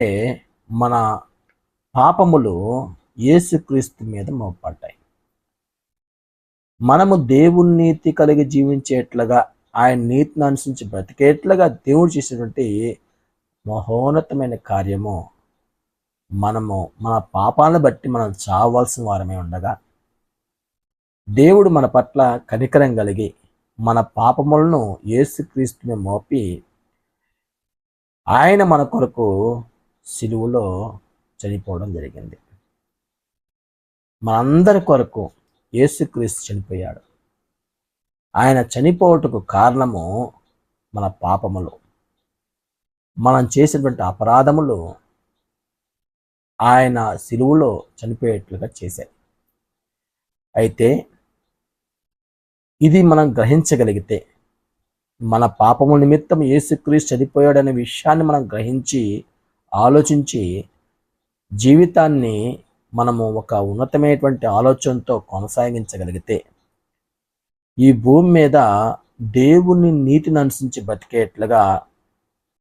మన పాపములు యేసుక్రీస్తు మీద మోపడ్డాయి మనము దేవుని నీతి కలిగి జీవించేట్లుగా ఆయన నీతిని అనుసరించి బ్రతికేట్లుగా దేవుడు చేసినటువంటి మహోన్నతమైన కార్యము మనము మన పాపాలను బట్టి మనం చావాల్సిన వారమే ఉండగా దేవుడు మన పట్ల కనికరం కలిగి మన పాపములను యేసుక్రీస్తుని మోపి ఆయన మన కొరకు సిలువలో చనిపోవడం జరిగింది. మనందరి కొరకు యేసుక్రీస్తు చనిపోయాడు. ఆయన చనిపోవటకు కారణము మన పాపములు. మనం చేసినటువంటి అపరాధములు ఆయన సిలువులో చనిపోయేట్లుగా చేశాయి. అయితే ఇది మనం గ్రహించగలిగితే మన పాపము నిమిత్తం యేసుక్రీస్తు చనిపోయాడనే విషయాన్ని మనం గ్రహించి ఆలోచించి జీవితాన్ని మనము ఒక ఉన్నతమైనటువంటి ఆలోచనతో కొనసాగించగలిగితే ఈ భూమి మీద దేవుని నీతిని అనుసరించి బతికేట్లుగా